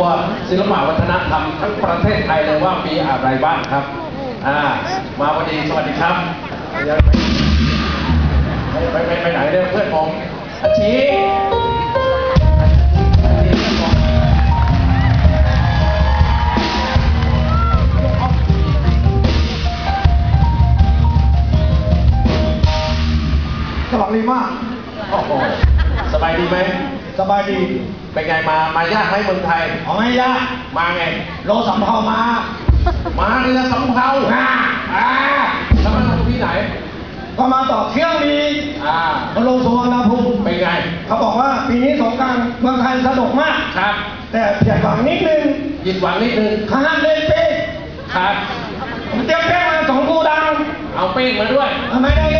ตัวศิลปวัฒนธรรมทั้งประเทศไทยเลยว่ามีอะไรบ้างครับอ่ามาวันดีสวัสดีครับยังไปไปไปไหนเนี่ยเพื่อนผมอาชีอาชีเพื่อนผมสวัสดีมาก โอ้โหสบายดีไหม สบายดีเป็นไงมา มายากไหมเมืองไทย เอาไม่ยากมาไง โลสำเภามา มาเรือสำเภาอ่าอ่าแล้วมันอยู่ที่ไหน ก็มาต่อเที่ยวบินอ่ามาลงสุวรรณภูมิเป็นไง เขาบอกว่าปีนี้สงกรารเมืองไทยสนุกมาก ครับแต่เพียดหวังนิดนึงยินหวังนิดนึงข้างเล่นเป๊กครับผมเตรียมแป้งมาสองกูดังเอาเป้งมาด้วยทำไมได้เล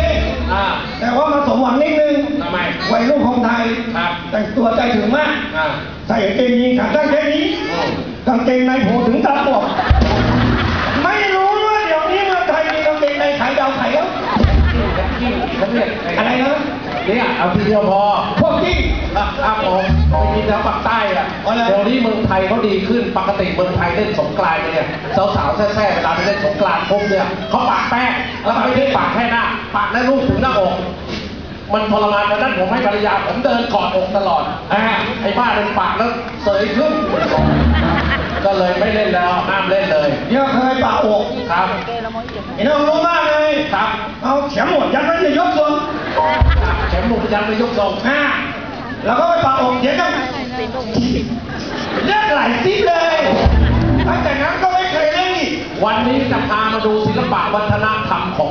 ยอ่า แต่ว่ามาสมหวังนิดนึงทำไมวัยรุ่นของไทยครับแต่งตัวใจถึงมากอ่าใส่กางเกงยีนขาสั้นแค่นี้อืมกางเกงในโผล่ถึงตาปวกไม่รู้ว่าเดี๋ยวนี้เมืองไทยมีกางเกงในขายดาวขายแล้วเขาเรียกอะไรนะเนี่ยเอาทีเดียวพอพวกที่ครับครับผมไปกินแถวปากใต้อะเอาเลยเดี๋ยวนี้เมืองไทยเขาดีขึ้นปกติเมืองไทยเล่นสงกรานต์เนี่ยสาวๆแซ่ๆเวลาไปเล่นสงกรานต์ปุ๊บเนี่ยเขาปากแป้งแล้วไม่ได้ป และลูกถึงหน้าอก มันทรมานตอนนั้นผมให้ภรรยา ผมเดินกอดอกตลอดอ่าไอ้บ้าเล่นปากแล้วเสยขึ้นก็เลยไม่เล่นแล้วห้ามเล่นเลยเดี๋ยวเคยปะอกครับไอ้น้องรู้มากเลยครับ เอาเข็มหมดยัดไว้ในยกทรงแขนหมุนยันไปยกทรงอ่าแล้วก็ไปปะอกเดี๋ยวกันเลือดไหลซิบเลยตั้งแต่นั้นก็ไม่เคยเล่นอีกวันนี้จะพามาดูศิลปะวัฒนธรรมของ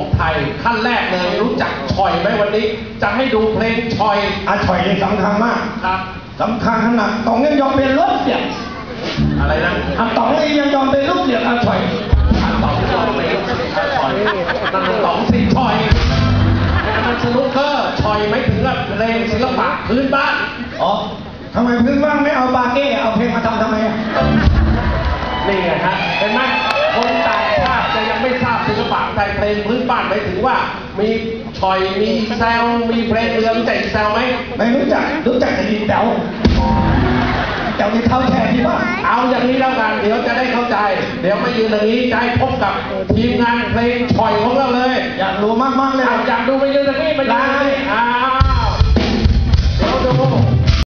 ไทย ขั้นแรกเลยรู้จักชอยไหมวันนี้ จะให้ดูเพลงชอยอาถอยนี่สำคัญมากครับสำคัญขนาดตองยังยอมเป็นรถเสียงอะไรนะอะตองนี่ยังยอมเป็นลูกเสียงอาถอยอันตองชอยไปชอยนั่นมันตองสิชอยนั่นมันสนุกเกอร์ชอยไม่ถึงกับเพลงศิลปะพื้นบ้านอ๋อทำไมพื้นบ้างไม่เอาบาเก้เอาเพลงมาทำทำไมอะนี่ไงฮะเห็นไหมคนต่างชาติ จะยังไม่ทราบศิลปะไทยเพลงพื้นบ้านหมายถึงว่า มีชอยมีแซวมีเพลงเรือมีใจแซวไหมไม่รู้จักรู้จักแต่ดินแต๋วแต๋วที่เท้าแช่ที่บ้านเอาอย่างนี้แล้วกันเดี๋ยวจะได้เข้าใจ เดี๋ยวมายืนอย่างนี้จะให้พบกับทีมงานเพลงชอยของเราเลย อยากรู้มากๆเลยเอาอยากดูไปยืนอย่างนี้ไปยืนอย่า